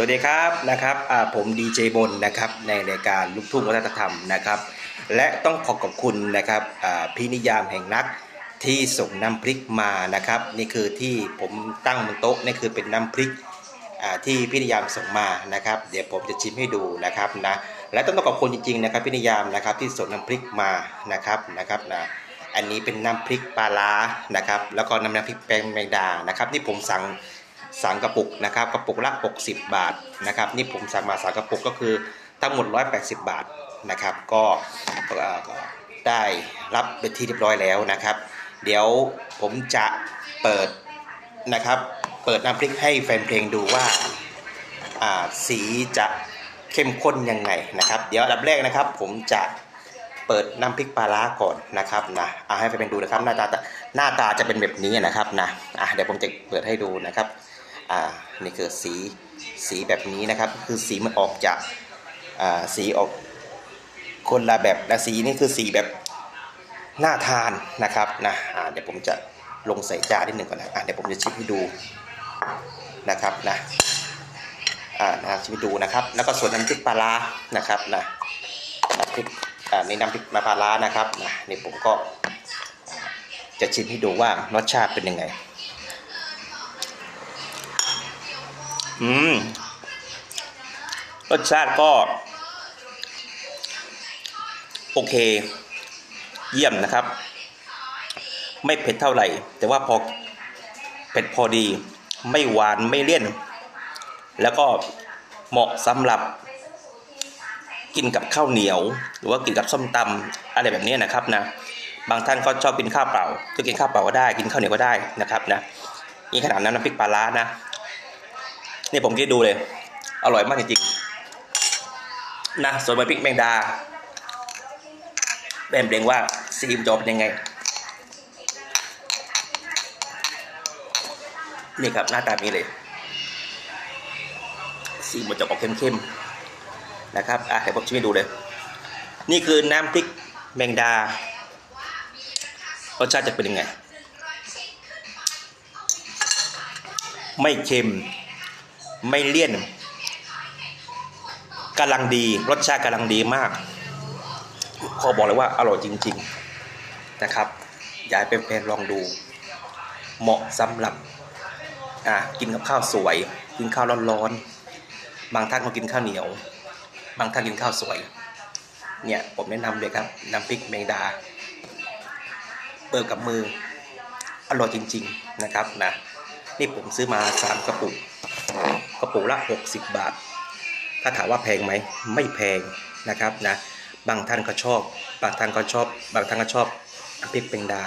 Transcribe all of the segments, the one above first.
วัสดีครับนะครับผมดีเจบนนะครับในรายการลูกทุ่งวัฒนธรรมนะครับ และต้องขอขอบคุณนะครับพี่นิยามแห่งนักที่ส่งน้ำพริกมานะครับ นี่คือที่ผมตั้งบนโต๊ะนี่คือเป็นน้ำพริกที่พี่นิยามส่งมานะครับ เดี๋ยวผมจะชิมให้ดูนะครับนะและต้องขอบคุณจริงๆนะครับพี่นิยามนะครับที่ส่งน้ำพริกมานะครับนะครับนะอันนี้เป็นน้ำพริกปลาร้านะครับ แล้วก็น้ำน้ำพริกแป้งแมงดานะครับที่ผมสั่ง สั่งกระปุกนะครับกระปุกละ 60 บาทนะครับนี่ผมสั่งมาสามกระปุกก็คือทั้งหมด 180 บาทนะครับ ก็ได้รับเป็นที่เรียบร้อยแล้วนะครับ เดี๋ยวผมจะเปิดนะครับเปิดน้ำพริกให้แฟนเพลงดูว่าอ่าสีจะเข้มข้นยังไงนะครับ เดี๋ยวอันดับแรกนะครับ ผมจะเปิดน้ำพริกปลาร้าก่อนนะครับนะเอาให้แฟนเพลงดูนะครับหน้าตาหน้าตาจะเป็นแบบนี้นะครับนะอะเดี๋ยวผมจะเปิดให้ดูนะครับ อ่านี่คือสีสีแบบนี้นะครับคือสีมันออกจากอ่าสีออกคนละแบบและสีนี่คือสีแบบน่าทานนะครับนะอ่าเดี๋ยวผมจะลงใส่จานนิดหนึ่งก่อนนะอ่าเดี๋ยวผมจะชิมให้ดูนะครับนะอ่านะชิมให้ดูนะครับ แล้วก็ส่วนน้ำพริกปลาร้านะครับนะน้ำพริกอ่าในน้ำพริกปลาร้านะครับนะนี่ผมก็จะชิมให้ดูว่ารสชาติเป็นยังไง อืมรสชาติก็ โอเค เยี่ยมนะครับ ไม่เผ็ดเท่าไหร่ แต่ว่าพอเผ็ดพอดี ไม่หวานไม่เลี่ยน แล้วก็เหมาะสำหรับกินกับข้าวเหนียว หรือว่ากินกับส้มตำอะไรแบบนี้นะครับนะบางท่านก็ชอบกินข้าวเปล่าก็กินข้าวเปล่าก็ได้ กินข้าวเหนียวก็ได้นะครับนะนี่ขนาดนั้นน้ำพริกปลาร้านะ นี่ผมคิดดูเลย อร่อยมากจริงๆนะส่วนใบพริกแมงดาแบมเบลงว่าสีมนจะเป็นยังไง นี่ครับหน้าตานี้เลยสีมันจะออกเข้มๆนะครับอะให้ผมชิมให้ดูเลย นี่คือน้ำพริกแมงดารสชาติจะเป็นยังไง ไม่เค็ม ไม่เลี่ยนกำลังดี รสชาติกำลังดีมาก ขอบอกเลยว่าอร่อยจริง ๆนะครับ อยากเป็นแฟนๆลองดู เหมาะสำหรับอะกินกับข้าวสวย กินข้าวร้อนๆบางท่านก็กินข้าวเหนียว บางท่านกินข้าวสวย เนี่ยผมแนะนำเลยครับน้ำพริกแมงดาเปิดกับมืออร่อยจริง ๆนะครับนะนี่ผมซื้อมาสามกระปุก ปุกละ 60 บาท ถ้าถามว่าแพงไหมไม่แพงนะครับนะบางท่านก็ชอบ บางท่านก็ชอบ บางท่านก็ชอบพริกแมงดา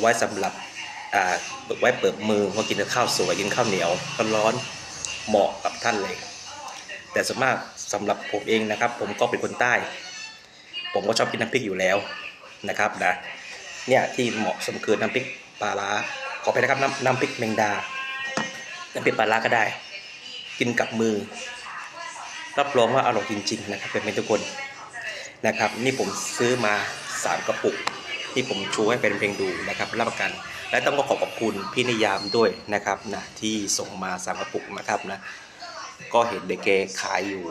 ไว้สำหรับไว้เปิดมือพอกินข้าวสวยกินข้าวเหนียวร้อนเหมาะกับท่านเลย แต่ส่วนมากสำหรับผมเองนะครับ ผมก็เป็นคนใต้ ผมก็ชอบกินน้ำพริกอยู่แล้วนะครับนะเนี่ยที่เหมาะสมคือน้ำพริกปลาร้าขอไปนะครับน้ำน้ำพริกแมงดาน้ำพริกปลาร้าก็ได้ กินกับมือ รับรองว่าอร่อยจริง ๆ นะครับเป็นทุกคนนะครับ นี่ผมซื้อมาสามกระปุก ที่ผมชูให้เป็นเพลงดูนะครับรับประกัน และต้องก็ขอขอบคุณพี่นิยามด้วยนะครับนะที่ส่งมาสามกระปุกนะครับนะก็เห็นเด็กแกขายอยู่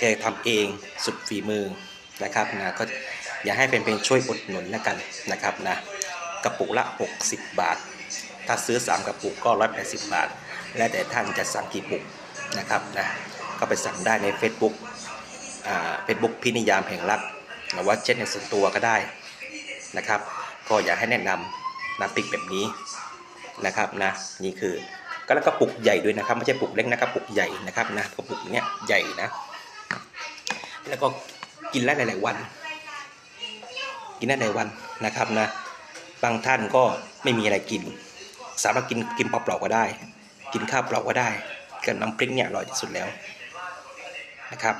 แกทำเองสุดฝีมือนะครับนะก็อยากให้เป็นเพลงช่วยอุดหนุนนะกันนะครับนะกระปุกละ 60 บาท ถ้าซื้อ 3 กระปุกก็ 180 บาท แล้วแต่ท่านจะสั่งกี่ปุกนะครับนะก็ไปสั่งได้ใน Facebook เฟซบุ๊กพี่นิยามแห่งรักหรือว่าเช่นในส่วนตัวก็ได้นะครับ ก็อยากให้แนะนำน้ำพริกแบบนี้นะครับนะนี่คือก็แล้วก็ปุกใหญ่ด้วยนะครับไม่ใช่ปุกเล็กนะครับปุกใหญ่นะครับนะกระปุกเนี้ยใหญ่นะ แล้วก็กินได้หลาย ๆ วัน กินได้หลายวันนะครับนะบางท่านก็ไม่มีอะไรกิน สามารถกินกินเปล่าๆก็ได้ กินข้าวเปล่าก็ได้กับน้ำพริกเนี่ยอร่อยที่สุดแล้วนะครับ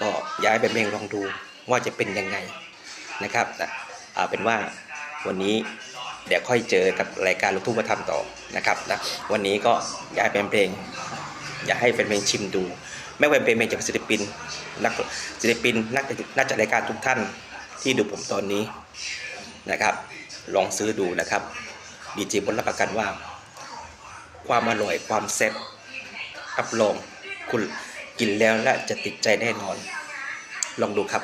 ก็อยากให้เป็นเมงลองดูว่าจะเป็นยังไงนะครับนะเอาเป็นว่าวันนี้เดี๋ยวค่อยเจอกับรายการลูกทุ่งมาทำต่อนะครับนะวันนี้ก็อยากให้เป็นเพลง อยากให้เป็นเพลงชิมดูไม่ว่าเป็นเพลงจากศิลปินนักศิลปินนักนักจัดรายการทุกท่านที่ดูผมตอนนี้นะครับ ลองซื้อดูนะครับดีเจบนรับประกันว่า ความอร่อยความแซ่บรับรองคุณกินแล้วและจะติดใจแน่นอน ลองดูครับ